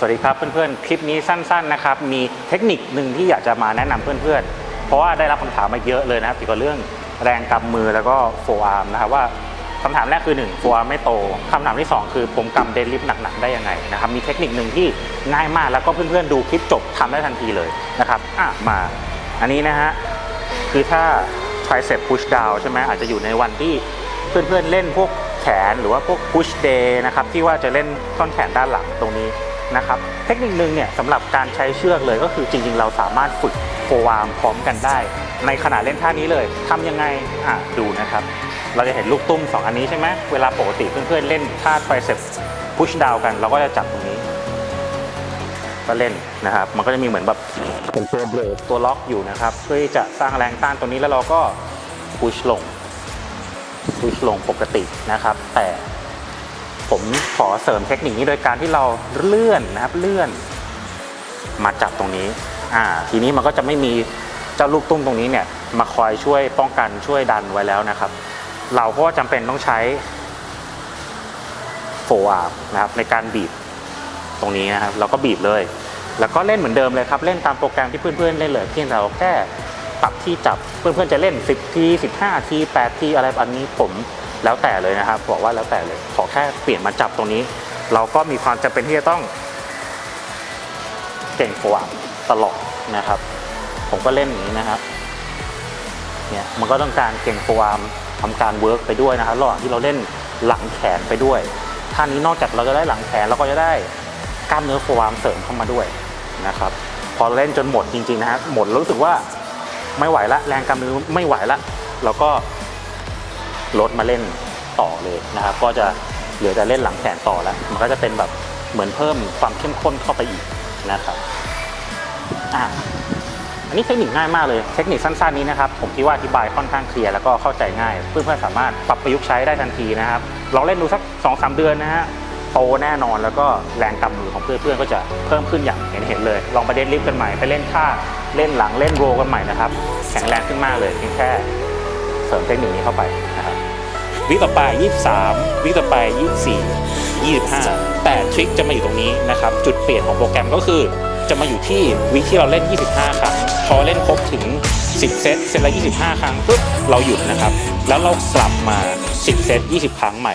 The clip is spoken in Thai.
สวัสดีครับเพื่อนๆ คลิปนี้สั้นๆนะครับ มีเทคนิคหนึ่งที่อยากจะมาแนะนำเพื่อนๆ เพราะว่าได้รับคำถามมาเยอะเลยนะครับเกี่ยวกับเรื่องแรงกำมือแล้วก็โฟอาร์มนะครับว่าคำถามแรกคือ1โฟอาร์มไม่โตคำถามที่ 2 คือผมกำเดนลิฟต์หนักๆได้ยังไงนะครับมีเทคนิคหนึ่งที่ง่ายมากแล้วก็เพื่อนๆดูคลิปจบทำได้ทันทีเลยนะครับอะมา อันนี้นะฮะคือถ้า tricep push down ใช่ไหมอาจจะอยู่ในวันที่เพื่อนๆเล่นพวกแขนหรือว่าพวก push day นะครับที่ว่าจะเล่นท่อนแขนด้านหลังตรงนี้ นะครับ เทคนิคหนึ่งเนี่ยสำหรับการใช้เชือกเลยก็คือจริงๆ เราสามารถฝึกโฟวาร์มพร้อมกันได้ ในขณะเล่นท่านี้เลยทำยังไงอะดูนะครับ เราจะเห็นลูกตุ้ม 2 อันนี้ใช่ไหมเวลาปกติเพื่อนๆเล่นท่า tricep push down กัน เราก็จะจับตรงนี้ ก็เล่นนะครับ มันก็จะมีเหมือนแบบเป็นตัวเบรกตัวล็อกอยู่นะครับ เพื่อที่จะสร้างแรงต้านตัวนี้แล้วเราก็พุชลงพุชลงปกตินะครับ แต่ ผมขอเสริมเทคนิคนี้โดยการที่เราเลื่อนนะครับเลื่อน มาจับตรงนี้อ่าทีนี้มันก็จะไม่มีเจ้าลูกตุ้มตรงนี้เนี่ยมาคอยช่วยป้องกันช่วยดันไว้แล้วนะครับ เราก็จำเป็นต้องใช้โฟอาร์นะครับในการบีบตรงนี้นะครับเราก็บีบเลย แล้วก็เล่นเหมือนเดิมเลยครับ เล่นตามโปรแกรมที่เพื่อนๆเล่นเลยเพียงแต่เราแค่ปรับที่จับเพื่อนๆจะเล่น 10 ที 15 ที 8 ทีอะไรแบบนี้ผม แล้วแต่เลยนะครับบอกว่าแล้วแต่เลย ขอแค่เปลี่ยนมาจับตรงนี้ เราก็มีความจำเป็นที่จะต้อง เก่งโฟร์มตลอดนะครับ ผมก็เล่นอย่างนี้นะครับเนี่ยมันก็ต้องการเก่งโฟร์มทำการเวิร์กไปด้วยนะครับระหว่างที่เราเล่นหลังแขนไปด้วยท่านี้นอกจากเราจะได้หลังแขนเราก็จะได้กล้ามเนื้อโฟร์มเสริมเข้ามาด้วยนะครับ พอเล่นจนหมดจริงๆนะฮะหมดรู้สึกว่าไม่ไหวละแรงกล้ามเนื้อไม่ไหวละเราก็ ลดมาเล่นต่อเลยนะครับ ก็จะเหลือแต่เล่นหลังแขนต่อแล้ว มันก็จะเป็นแบบเหมือนเพิ่มความเข้มข้นเข้าไปอีกนะครับอะอันนี้เทคนิคง่ายมากเลย เทคนิคสั้นๆนี้นะครับ ผมคิดว่าอธิบายค่อนข้างเคลียร์แล้วก็เข้าใจง่าย เพื่อนๆสามารถปรับประยุกต์ใช้ได้ทันทีนะครับ ลองเล่นดูสัก2อสเดือนนะฮะโตแน่นอนแล้วก็แรงกำมือของเพื่อนๆก็จะเพิ่มขึ้นอย่างเห็นเห็นเลย ลองไปเดนลิฟต์กันใหม่ไปเล่นท่าเล่นหลังเล่นโรลกันใหม่นะครับ แข็งแรงขึ้นมากเลยเพียงแค่ เสริมเทคนิคนี้เข้าไปนะครับวิต่อไป 23 วิต่อไป 24 25 แต่ทริคจะมาอยู่ตรงนี้นะครับ จุดเปลี่ยนของโปรแกรมก็คือจะมาอยู่ที่วิที่เราเล่น 25 ครั้ง พอเล่นครบถึง 10 เซต เซตละ 25 ครั้งปุ๊บเราหยุดนะครับ แล้วเรากลับมา 10 เซต 20 ครั้งใหม่